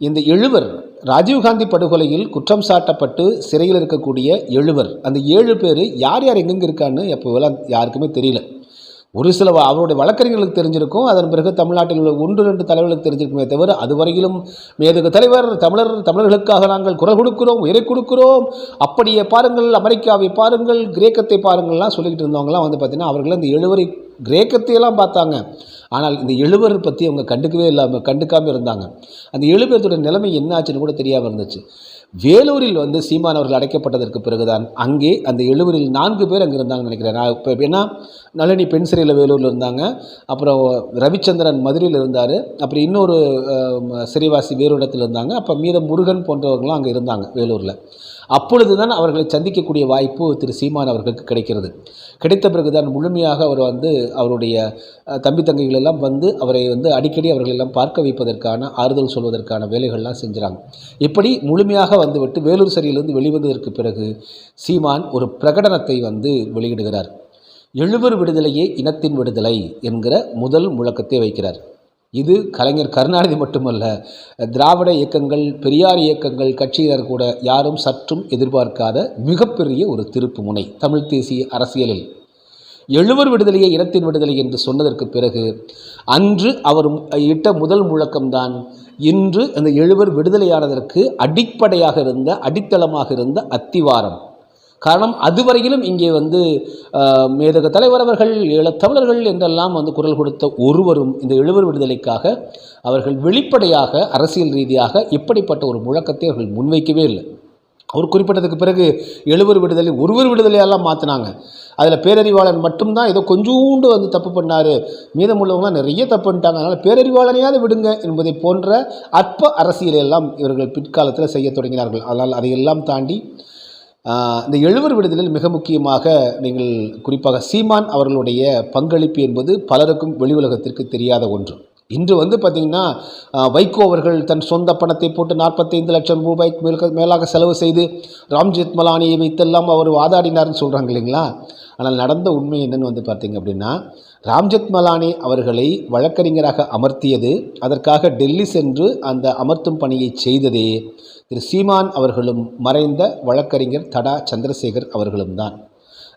இந்த எழுவர் ராஜீவ்காந்தி படுகொலையில் குற்றம் சாட்டப்பட்டு சிறையில் இருக்கக்கூடிய எழுவர் அந்த ஏழு பேர் யார் யார் எங்கெங்கே இருக்கான்னு எப்போவெல்லாம் யாருக்குமே தெரியல. ஒரு சில அவருடைய வழக்கறிஞர்களுக்கு தெரிஞ்சிருக்கும் அதன் பிறகு தமிழ்நாட்டில் உள்ள ஒன்று ரெண்டு தலைவர்களுக்கு தெரிஞ்சிருக்குமே தவிர அதுவரையிலும் மேதகு தலைவர் தமிழர் தமிழர்களுக்காக நாங்கள் குரல் கொடுக்கிறோம் உயிரை கொடுக்கிறோம் அப்படியே பாருங்கள் அமெரிக்காவை பாருங்கள் கிரேக்கத்தை பாருங்கள்லாம் சொல்லிக்கிட்டு இருந்தவங்கலாம் வந்து பார்த்தீங்கன்னா அவர்கள் அந்த எழுவரை கிரேக்கத்தையெல்லாம் பார்த்தாங்க. ஆனால் இந்த எழுவர் பற்றி அவங்க கண்டுக்கவே இல்லாமல் கண்டுக்காமல் இருந்தாங்க. அந்த எழுபேர்த்தோட நிலைமை என்ன ஆச்சுன்னு கூட தெரியாமல் இருந்துச்சு. வேலூரில் வந்து சீமான் அவர்கள் அடைக்கப்பட்டதற்கு பிறகுதான் அங்கே அந்த எழுவரில் நான்கு பேர் அங்கே இருந்தாங்கன்னு நினைக்கிறேன். நான் இப்போ ஏன்னா நளினி பெண் சிறையில் வேலூரில் இருந்தாங்க. அப்புறம் ரவிச்சந்திரன் மதுரையில் இருந்தார். அப்புறம் இன்னொரு சிறைவாசி வேறு இடத்துல இருந்தாங்க. அப்போ மீதம் முருகன் போன்றவர்களும் அங்கே இருந்தாங்க வேலூரில். அப்பொழுது தான் அவர்களை சந்திக்கக்கூடிய வாய்ப்பு திரு சீமான் அவர்களுக்கு கிடைக்கிறது. கிடைத்த பிறகுதான் முழுமையாக அவர் வந்து அவருடைய தம்பி தங்கைகள் எல்லாம் வந்து அவரை வந்து அடிக்கடி அவர்கள் எல்லாம் பார்க்க வைப்பதற்கான ஆறுதல் சொல்வதற்கான வேலைகள்லாம் செஞ்சுறாங்க. இப்படி முழுமையாக வந்துவிட்டு வேலூர் சரியிலிருந்து வெளிவந்ததற்கு பிறகு சீமான் ஒரு பிரகடனத்தை வந்து வெளியிடுகிறார். எழுவர் விடுதலையே இனத்தின் விடுதலை என்கிற முதல் முழக்கத்தை வைக்கிறார். இது கலைஞர் கருணாநிதி மட்டுமல்ல திராவிட இயக்கங்கள் பெரியார் இயக்கங்கள் கட்சியினர் கூட யாரும் சற்றும் எதிர்பார்க்காத மிகப்பெரிய ஒரு திருப்பு முனை தமிழ் தேசிய அரசியலில். எழுவர் விடுதலையே இனத்தின் விடுதலை என்று சொன்னதற்கு பிறகு அன்று அவர் இட்ட முதல் முழக்கம்தான் இன்று அந்த எழுவர் விடுதலையானதற்கு அடிப்படையாக இருந்த அடித்தளமாக இருந்த அத்திவாரம். காரணம் அதுவரையிலும் இங்கே வந்து மேதக தலைவர் அவர்கள் ஈழத்தமிழர்கள் என்றெல்லாம் வந்து குரல் கொடுத்த ஒருவரும் இந்த எழுவர் விடுதலைக்காக அவர்கள் வெளிப்படையாக அரசியல் ரீதியாக இப்படிப்பட்ட ஒரு முழக்கத்தை அவர்கள் முன்வைக்கவே இல்லை. அவர் குறிப்பிட்டதுக்கு பிறகு எழுவர் விடுதலை ஒருவர் விடுதலையெல்லாம் மாற்றினாங்க அதில் பேரறிவாளன் மட்டும்தான் ஏதோ கொஞ்சோண்டு வந்து தப்பு பண்ணார். மீதமுள்ளவங்களாம் நிறைய தப்பு பண்ணிட்டாங்க. அதனால் பேரறிவாளனையாவது விடுங்க என்பதை போன்ற அற்ப அரசியலை எல்லாம் இவர்கள் பிற்காலத்தில் செய்ய தொடங்கினார்கள். அதனால் அதையெல்லாம் தாண்டி இந்த எழுவர் விடுதலில் மிக முக்கியமாக நீங்கள் குறிப்பாக சீமான் அவர்களுடைய பங்களிப்பு என்பது பலருக்கும் வெளி உலகத்திற்கு தெரியாத ஒன்று. இன்று வந்து பார்த்திங்கன்னா வைகோ அவர்கள் தன் சொந்த பணத்தை போட்டு நாற்பத்தைந்து லட்சம் ரூபாய்க்கு மேல் மேலாக செலவு செய்து ராம்ஜெத் மலானியை வைத்தெல்லாம் அவர் வாதாடினார்னு சொல்கிறாங்க இல்லைங்களா? ஆனால் நடந்த உண்மை என்னென்னு வந்து பார்த்திங்க அப்படின்னா ராம்ஜெத் மலானி அவர்களை வழக்கறிஞராக அமர்த்தியது. அதற்காக டெல்லி சென்று அந்த அமர்த்தும் பணியை செய்ததே திரு சீமான் அவர்களும் மறைந்த வழக்கறிஞர் தடா சந்திரசேகர் அவர்களும் தான்.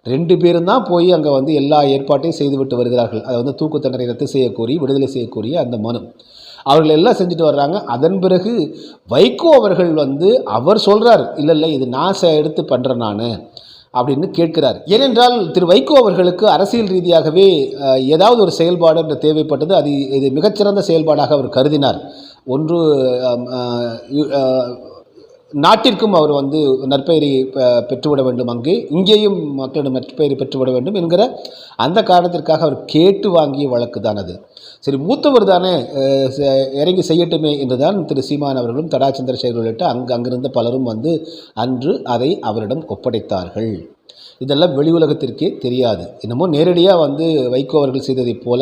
ரெண்டு பேரும் தான் போய் அங்கே வந்து எல்லா ஏற்பாட்டையும் செய்துவிட்டு வருகிறார்கள். அதை வந்து தூக்கு தண்டனை ரத்து செய்யக்கோரி விடுதலை செய்யக்கோரிய அந்த மனு. அவர்கள் எல்லாம் செஞ்சுட்டு வர்றாங்க. அதன் பிறகு வைகோ அவர்கள் வந்து அவர் சொல்கிறார் இல்லை இல்லை இது நான் எடுத்து பண்ணுறேன் நான். அப்படின்னு கேட்கிறார். ஏனென்றால் திரு வைகோ அவர்களுக்கு அரசியல் ரீதியாகவே ஏதாவது ஒரு செயல்பாடு என்று தேவைப்பட்டது அது இது மிகச்சிறந்த செயல்பாடாக அவர் கருதினார். ஒன்று யு- நாட்டிற்கும் அவர் வந்து நற்பெயரை பெற்றுவிட வேண்டும் அங்கே. இங்கேயும் மக்களிடம் நற்பெயரை பெற்றுவிட வேண்டும் என்கிற அந்த காரணத்திற்காக அவர் கேட்டு வாங்கிய வழக்கு தான் அது. சரி மூத்தவர் தானே இறங்கி செய்யட்டுமே என்றுதான் திரு சீமான் அவர்களும் தடா சந்திரசேகர் உள்ளிட்ட அங்கு அங்கிருந்த பலரும் வந்து அன்று அதை அவரிடம் ஒப்படைத்தார்கள். இதெல்லாம் வெளி உலகத்திற்கே தெரியாது. என்னமோ நேரடியாக வந்து வைகோ அவர்கள் செய்ததைப் போல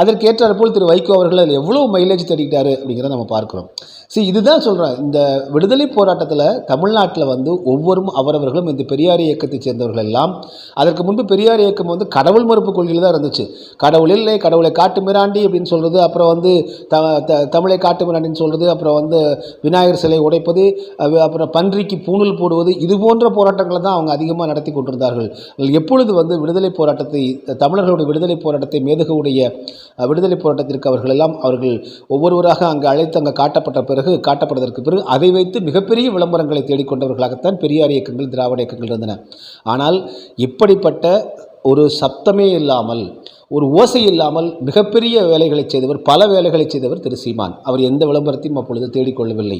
அதற்கேற்றாற்போல் திரு வைகோ அவர்கள் அதில் எவ்வளோ மைலேஜ் தேடிக்கிட்டாரு அப்படிங்கிறத நம்ம பார்க்குறோம். ஸோ இதுதான் சொல்கிறேன் இந்த விடுதலை போராட்டத்தில் தமிழ்நாட்டில் வந்து ஒவ்வொரும் அவரவர்களும் இந்த பெரியார் இயக்கத்தைச் சேர்ந்தவர்கள் எல்லாம் அதற்கு முன்பு பெரியார் இயக்கம் வந்து கடவுள் மறுப்பு கொள்கையில் தான் இருந்துச்சு. கடவுள் இல்லை கடவுளை காட்டு மிராண்டி அப்படின்னு சொல்கிறது அப்புறம் வந்து த த தமிழை காட்டு மிராண்டின்னு சொல்கிறது அப்புறம் வந்து விநாயகர் சிலை உடைப்பது அப்புறம் பன்றிக்கு பூணூல் போடுவது இது போன்ற போராட்டங்களை தான் அவங்க அதிகமாக நடத்தி கொண்டிருந்தார்கள். எப்பொழுது வந்து விடுதலை போராட்டத்தை தமிழர்களுடைய விடுதலை போராட்டத்தை மேதகவுடைய விடுதலை போராட்டத்திற்கு அவர்கள் எல்லாம் அவர்கள் ஒவ்வொருவராக அங்கே அழைத்து அங்கே காட்டப்பட்ட பிறகு காட்டப்பட்டதற்கு பிறகு அதை வைத்து மிகப்பெரிய விளம்பரங்களை தேடிக்கொண்டவர்களாகத்தான் பெரியார் இயக்கங்கள் திராவிட இயக்கங்கள் இருந்தன. ஆனால் இப்படிப்பட்ட ஒரு சப்தமே இல்லாமல் ஒரு ஓசை இல்லாமல் மிகப்பெரிய வேலைகளை செய்தவர் பல வேலைகளை செய்தவர் திரு சீமான். அவர் எந்த விளம்பரத்தையும் அப்பொழுது தேடிக்கொள்ளவில்லை.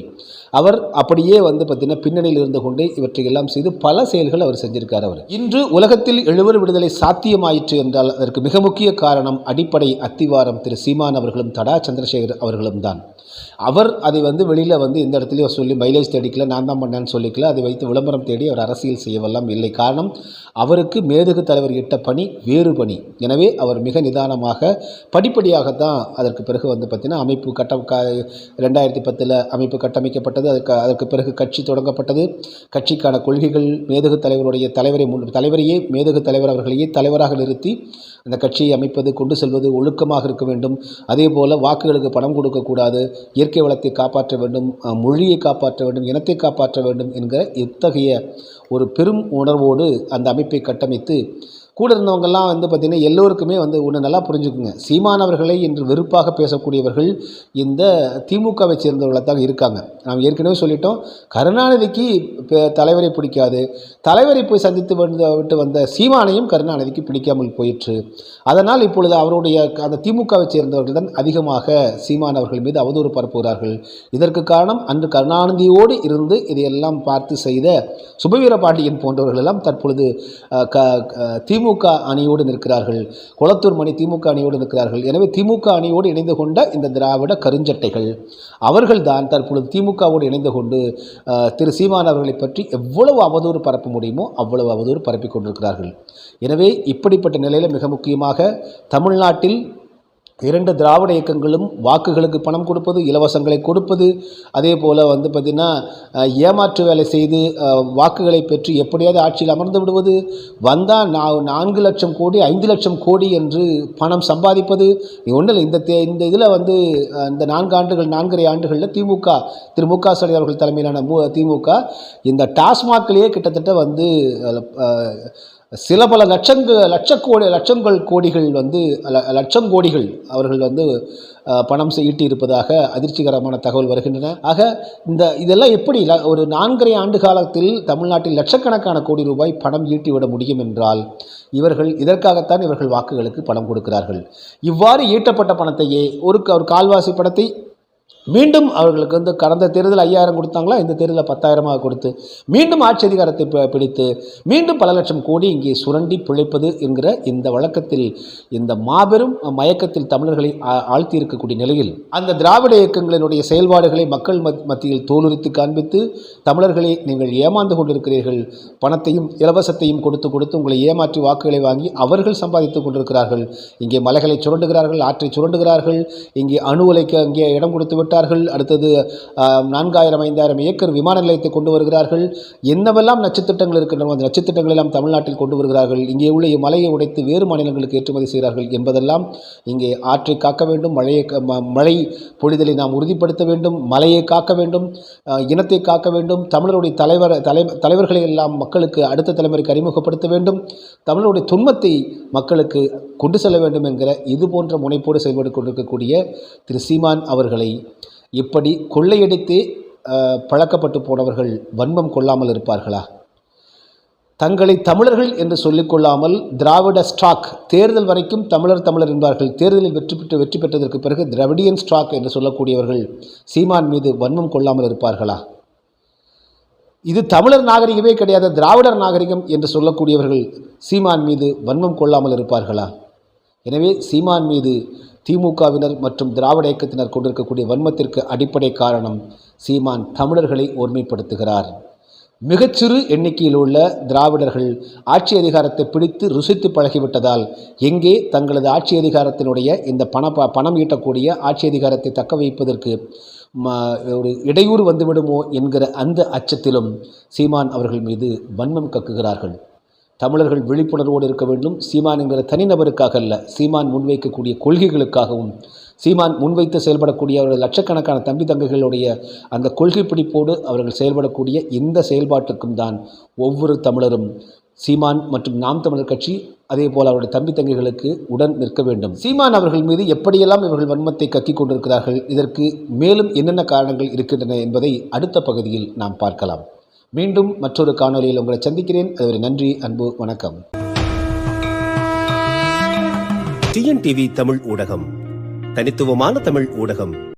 அவர் அப்படியே வந்து பார்த்தீங்கன்னா பின்னணியில் இருந்து கொண்டு இவற்றையெல்லாம் செய்து பல செயல்கள் அவர் செஞ்சிருக்கார் அவர். இன்று உலகத்தில் எழுவர் விடுதலை சாத்தியமாயிற்று என்றால் அதற்கு மிக முக்கிய காரணம் அடிப்படை அத்திவாரம் திரு சீமான் அவர்களும் தடா சந்திரசேகர் அவர்களும் தான். அவர் அதை வந்து வெளியில் வந்து இந்த இடத்துலையும் சொல்லி மைலேஜ் தேடிக்கல நான் தான் பண்ணேன்னு சொல்லிக்கல அதை வைத்து விளம்பரம் தேடி அவர் அரசியல் செய்யவெல்லாம் இல்லை. காரணம் அவருக்கு மேதகு தலைவர் இட்ட பணி வேறு பணி. எனவே அவர் மிக நிதானமாக படிப்படியாக தான் அதற்கு பிறகு வந்து பார்த்திங்கன்னா அமைப்பு கட்ட க ரெண்டாயிரத்தி பத்தில் அமைப்பு கட்டமைக்கப்பட்டது அதற்கு அதற்கு பிறகு கட்சி தொடங்கப்பட்டது. கட்சிக்கான கொள்கைகள் மேதகு தலைவருடைய தலைவரை முன் தலைவரையே மேதகு தலைவர் அவர்களையே தலைவராக நிறுத்தி அந்த கட்சியை அமைப்பது கொண்டு செல்வது ஒழுக்கமாக இருக்க வேண்டும். அதே போல் வாக்குகளுக்கு பணம் கொடுக்கக்கூடாது இயற்கை வளத்தை காப்பாற்ற வேண்டும் மொழியை காப்பாற்ற வேண்டும் இனத்தை காப்பாற்ற வேண்டும் என்கிற இத்தகைய ஒரு பெரும் உணர்வோடு அந்த அமைப்பை கட்டமைத்து கூட இருந்தவங்கெல்லாம் வந்து பார்த்திங்கன்னா எல்லோருக்குமே வந்து ஒன்று நல்லா புரிஞ்சுக்குங்க. சீமானவர்களை என்று வெறுப்பாக பேசக்கூடியவர்கள் இந்த திமுகவை சேர்ந்தவர்களாக தான் இருக்காங்க. நாம் ஏற்கனவே சொல்லிட்டோம் கருணாநிதிக்கு பே- தலைவரை பிடிக்காது. தலைவரை போய் சந்தித்து வந்து விட்டு வந்த சீமானையும் கருணாநிதிக்கு பிடிக்காமல் போயிற்று. அதனால் இப்பொழுது அவருடைய அந்த திமுகவை சேர்ந்தவர்கள் தான் அதிகமாக சீமானவர்கள் மீது அவதூறு பரப்புகிறார்கள். இதற்கு காரணம் அன்று கருணாநிதியோடு இருந்து இதையெல்லாம் பார்த்து செய்த சுபவீர பாண்டியன் போன்றவர்கள் எல்லாம் தற்பொழுது க திமுக திமுக அணியோடு நிற்கிறார்கள். குளத்தூர் மணி திமுக அணியோடு நிற்கிறார்கள். எனவே திமுக அணியோடு இணைந்து கொண்ட இந்த திராவிட கருஞ்சட்டைகள் அவர்கள்தான் தற்பொழுது திமுகவோடு இணைந்து கொண்டு திரு சீமான் அவர்களை பற்றி எவ்வளவு அவதூறு பரப்ப முடியுமோ அவ்வளவு அவதூறு பரப்பிக் கொண்டிருக்கிறார்கள். எனவே இப்படிப்பட்ட நிலையில் மிக முக்கியமாக தமிழ்நாட்டில் இரண்டு திராவிட இயக்கங்களும் வாக்குகளுக்கு பணம் கொடுப்பது இலவசங்களை கொடுப்பது. அதே போல் வந்து பார்த்திங்கன்னா ஏமாற்று வேலை செய்து வாக்குகளை பெற்று எப்படியாவது ஆட்சியில் அமர்ந்து விடுவது. வந்தால் நா நான்கு லட்சம் கோடி ஐந்து லட்சம் கோடி என்று பணம் சம்பாதிப்பது. ஒன்றும் இல்லை இந்த தே இந்த இதில் வந்து இந்த நான்கு ஆண்டுகள் நான்கரை ஆண்டுகளில் திமுக திரு மு க ஸ்டாலின் அவர்கள் தலைமையிலான மு திமுக இந்த டாஸ்மாக்லேயே கிட்டத்தட்ட வந்து சில பல லட்சங்க லட்சக்கோடி லட்சங்கள் கோடிகள் வந்து லட்சம் கோடிகள் அவர்கள் வந்து பணம் ஈட்டி இருப்பதாக அதிர்ச்சிகரமான தகவல் வருகின்றன. ஆக இந்த இதெல்லாம் எப்படி ஒரு நான்கரை ஆண்டு காலத்தில் தமிழ்நாட்டில் லட்சக்கணக்கான கோடி ரூபாய் பணம் ஈட்டிவிட முடியும் என்றால் இவர்கள் இதற்காகத்தான் இவர்கள் வாக்குகளுக்கு பணம் கொடுக்கிறார்கள். இவ்வாறு ஈட்டப்பட்ட பணத்தையே ஒரு க- ஒரு கால்வாசி பணத்தை மீண்டும் அவர்களுக்கு வந்து கடந்த தேர்தல் ஐயாயிரம் கொடுத்தாங்களா? இந்த தேர்தலில் பத்தாயிரமாக கொடுத்து மீண்டும் ஆட்சி அதிகாரத்தை பிடித்து மீண்டும் பல லட்சம் கோடி இங்கே சுரண்டி பிழைப்பது என்கிற இந்த வழக்கத்தில் இந்த மாபெரும் மயக்கத்தில் தமிழர்களை ஆழ்த்தி இருக்கக்கூடிய நிலையில் அந்த திராவிட இயக்கங்களினுடைய செயல்பாடுகளை மக்கள் மத்- மத்தியில் தோலுரித்து காண்பித்து தமிழர்களை நீங்கள் ஏமாந்து கொண்டிருக்கிறீர்கள் பணத்தையும் இலவசத்தையும் கொடுத்து கொடுத்து உங்களை ஏமாற்றி வாக்குகளை வாங்கி அவர்கள் சம்பாதித்துக் கொண்டிருக்கிறார்கள். இங்கே மலைகளை சுரண்டுகிறார்கள் ஆற்றை சுரண்டுகிறார்கள். இங்கே அணு உலைக்கு அங்கே இடம் கொடுத்து விட்டு விட்டார்கள் அடுத்தது நான்காயிரம் ஐந்தாயிரம் ஏக்கர் விமான நிலையத்தை கொண்டு வருகிறார்கள். என்னவெல்லாம் நட்சத்திரங்கள் இருக்கின்றன அந்த நட்சத்திட்டங்கள் எல்லாம் தமிழ்நாட்டில் கொண்டு வருகிறார்கள். இங்கே உள்ள மலையை உடைத்து வேறு மாநிலங்களுக்கு ஏற்றுமதி செய்கிறார்கள் என்பதெல்லாம் இங்கே ஆற்றை காக்க வேண்டும். மழையை ம- மழை பொழிதலை நாம் உறுதிப்படுத்த வேண்டும். மலையை காக்க வேண்டும். இனத்தை காக்க வேண்டும். தமிழருடைய தலைவர் தலை தலைவர்களை எல்லாம் மக்களுக்கு அடுத்த தலைமுறைக்கு அறிமுகப்படுத்த வேண்டும். தமிழருடைய துன்பத்தை மக்களுக்கு கொண்டு செல்ல வேண்டும் என்கிற இது போன்ற முனைப்போடு செயல்பட்டு கொண்டிருக்கக்கூடிய திரு சீமான் அவர்களை இப்படி கொள்ளையடித்து பழக்கப்பட்டு போனவர்கள் வன்மம் கொள்ளாமல் இருப்பார்களா? தங்களை தமிழர்கள் என்று சொல்லிக்கொள்ளாமல் திராவிட ஸ்டாக் தேர்தல் வரைக்கும் தமிழர் தமிழர் என்பார்கள். தேர்தலில் வெற்றி பெற்று வெற்றி பெற்றதற்கு பிறகு திராவிடியன் ஸ்டாக் என்று சொல்லக்கூடியவர்கள் சீமான் மீது வன்மம் கொள்ளாமல் இருப்பார்களா? இது தமிழர் நாகரிகமே கிடையாது திராவிடர் நாகரிகம் என்று சொல்லக்கூடியவர்கள் சீமான் மீது வன்மம் கொள்ளாமல் இருப்பார்களா? எனவே சீமான் மீது திமுகவினர் மற்றும் திராவிட இயக்கத்தினர் கொண்டிருக்கக்கூடிய வன்மத்திற்கு அடிப்படை காரணம் சீமான் தமிழர்களை ஒருமைப்படுத்துகிறார். மிகச்சிறு எண்ணிக்கையில் உள்ள திராவிடர்கள் ஆட்சி அதிகாரத்தை பிடித்து ருசித்து பழகிவிட்டதால் எங்கே தங்களது ஆட்சி அதிகாரத்தினுடைய இந்த பண ப- பணம் ஈட்டக்கூடிய ஆட்சி அதிகாரத்தை தக்க வைப்பதற்கு ஒரு இடையூறு வந்துவிடுமோ என்கிற அந்த அச்சத்திலும் சீமான் அவர்கள் மீது வன்மம் கக்குகிறார்கள். தமிழர்கள் விழிப்புணர்வோடு இருக்க வேண்டும். சீமான் என்கிற தனிநபருக்காக அல்ல சீமான் முன்வைக்கக்கூடிய கொள்கைகளுக்காகவும் சீமான் முன்வைத்து செயல்படக்கூடிய அவர்கள் லட்சக்கணக்கான தம்பி தங்கைகளுடைய அந்த கொள்கை பிடிப்போடு அவர்கள் செயல்படக்கூடிய இந்த செயல்பாட்டுக்கும் தான் ஒவ்வொரு தமிழரும் சீமான் மற்றும் நாம் தமிழர் கட்சி அதே போல் அவருடைய தம்பி தங்கைகளுக்கு உடன் நிற்க வேண்டும். சீமான் அவர்கள் மீது எப்படியெல்லாம் இவர்கள் வன்மத்தை கக்கிக் கொண்டிருக்கிறார்கள் இதற்கு மேலும் என்னென்ன காரணங்கள் இருக்கின்றன என்பதை அடுத்த பகுதியில் நாம் பார்க்கலாம். மீண்டும் மற்றொரு காணொளியில் உங்களை சந்திக்கிறேன். அதுவரை நன்றி அன்பு வணக்கம். டிஎன்டிவி தமிழ் ஊடகம் தனித்துவமான தமிழ் ஊடகம்.